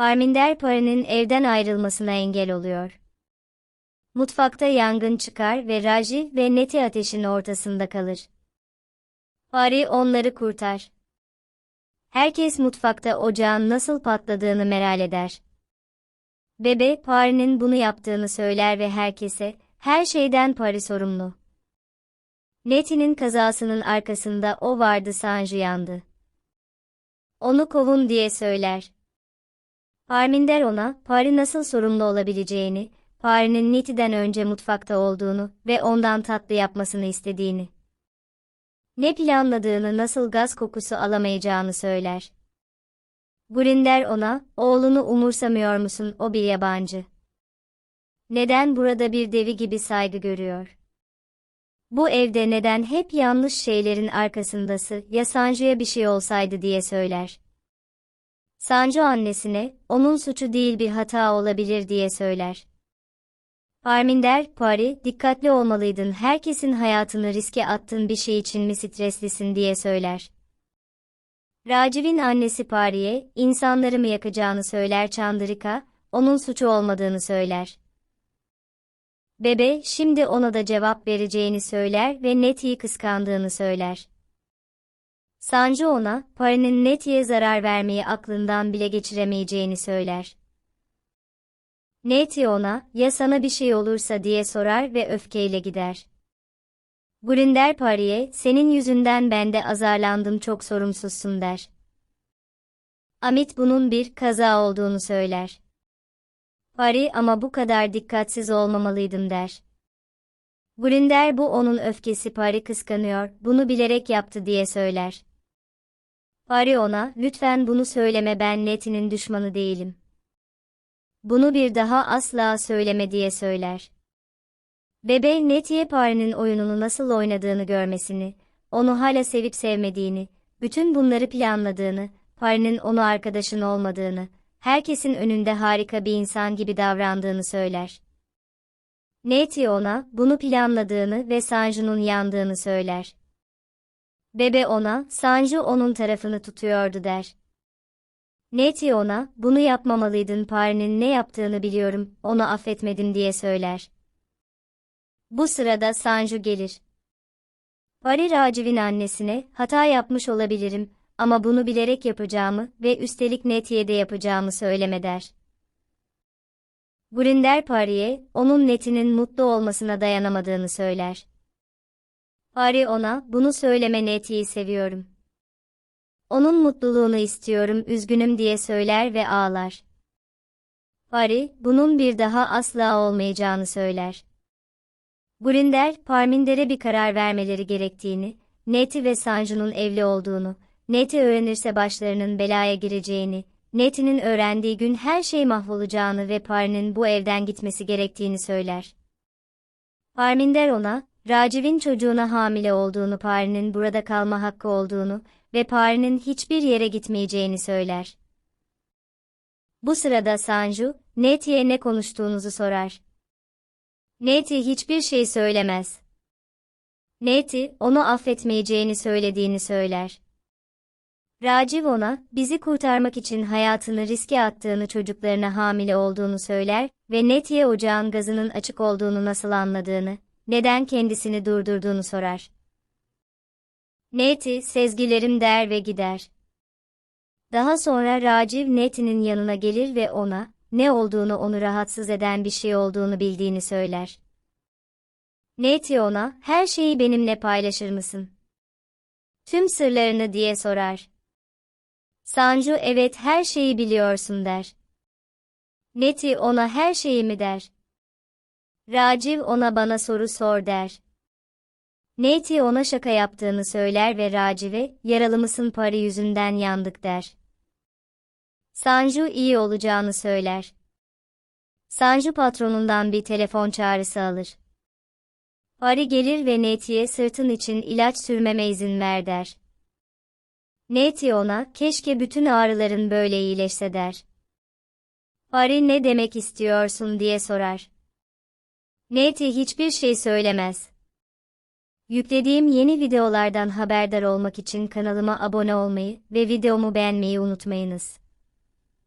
Parminder Pari'nin evden ayrılmasına engel oluyor. Mutfakta yangın çıkar ve Rajiv ve Neti ateşin ortasında kalır. Pari onları kurtar. Herkes mutfakta ocağın nasıl patladığını meral eder. Bebe, Pari'nin bunu yaptığını söyler ve herkese, her şeyden Pari sorumlu. Neti'nin kazasının arkasında o vardı Sanji yandı. Onu kovun diye söyler. Parminder ona, Pari nasıl sorumlu olabileceğini, Pari'nin Neti'den önce mutfakta olduğunu ve ondan tatlı yapmasını istediğini. Ne planladığını nasıl gaz kokusu alamayacağını söyler. Gurinder ona, oğlunu umursamıyor musun o bir yabancı. Neden burada bir devi gibi saygı görüyor? Bu evde neden hep yanlış şeylerin arkasındası ya Sanju'ya bir şey olsaydı diye söyler. Sanju annesine, onun suçu değil bir hata olabilir diye söyler. Parminder, Pari, dikkatli olmalıydın herkesin hayatını riske attığın bir şey için mi streslisin diye söyler. Raciv'in annesi Pari'ye, insanları mı yakacağını söyler Chandrika, onun suçu olmadığını söyler. Bebe, şimdi ona da cevap vereceğini söyler ve Neti'yi kıskandığını söyler. Sanju ona, Pari'nin Neti'ye zarar vermeyi aklından bile geçiremeyeceğini söyler. Neti ona, ya sana bir şey olursa diye sorar ve öfkeyle gider. Gurinder Pari'ye, senin yüzünden ben de azarlandım çok sorumsuzsun der. Amit bunun bir kaza olduğunu söyler. Pari ama bu kadar dikkatsiz olmamalıydım der. Gurinder bu onun öfkesi Pari kıskanıyor, bunu bilerek yaptı diye söyler. Pari ona, lütfen bunu söyleme ben Neti'nin düşmanı değilim. Bunu bir daha asla söyleme diye söyler. Bebe Netiye Pari'nin oyununu nasıl oynadığını görmesini, onu hala sevip sevmediğini, bütün bunları planladığını, Pari'nin onu arkadaşın olmadığını, herkesin önünde harika bir insan gibi davrandığını söyler. Neti ona, bunu planladığını ve Sanju'nun yandığını söyler. Bebe ona, Sanju onun tarafını tutuyordu der. Neti ona, bunu yapmamalıydın Pari'nin ne yaptığını biliyorum, onu affetmedim diye söyler. Bu sırada Sanju gelir. Pari Raciv'in annesine, hata yapmış olabilirim ama bunu bilerek yapacağımı ve üstelik Neti'ye de yapacağımı söyleme der. Gurinder Pari'ye, onun Neti'nin mutlu olmasına dayanamadığını söyler. Pari ona, bunu söyleme Neti'yi seviyorum. Onun mutluluğunu istiyorum, üzgünüm diye söyler ve ağlar. Pari, bunun bir daha asla olmayacağını söyler. Gurinder, Parminder'e bir karar vermeleri gerektiğini, Neti ve Sanju'nun evli olduğunu, Neti öğrenirse başlarının belaya gireceğini, Neti'nin öğrendiği gün her şey mahvolacağını ve Par'nin bu evden gitmesi gerektiğini söyler. Parminder ona, Raciv'in çocuğuna hamile olduğunu Pari'nin burada kalma hakkı olduğunu ve Pari'nin hiçbir yere gitmeyeceğini söyler. Bu sırada Sanju, Neti'ye ne konuştuğunuzu sorar. Neti hiçbir şey söylemez. Neti, onu affetmeyeceğini söylediğini söyler. Raciv ona, bizi kurtarmak için hayatını riske attığını çocuklarına hamile olduğunu söyler ve Neti'ye ocağın gazının açık olduğunu nasıl anladığını, neden kendisini durdurduğunu sorar. Neti, sezgilerim der ve gider. Daha sonra Raciv Neti'nin yanına gelir ve ona, ne olduğunu onu rahatsız eden bir şey olduğunu bildiğini söyler. Neti ona, her şeyi benimle paylaşır mısın? Tüm sırlarını diye sorar. Sanju evet her şeyi biliyorsun der. Neti ona her şeyi mi der? Raciv ona bana soru sor der. Neti ona şaka yaptığını söyler ve Raciv'e, yaralı mısın parı yüzünden yandık der. Sanju iyi olacağını söyler. Sanju patronundan bir telefon çağrısı alır. Pari gelir ve Neti'ye sırtın için ilaç sürmeme izin ver der. Neti ona, keşke bütün ağrıların böyle iyileşse der. Pari ne demek istiyorsun diye sorar. Neti hiçbir şey söylemez. Yüklediğim yeni videolardan haberdar olmak için kanalıma abone olmayı ve videomu beğenmeyi unutmayınız.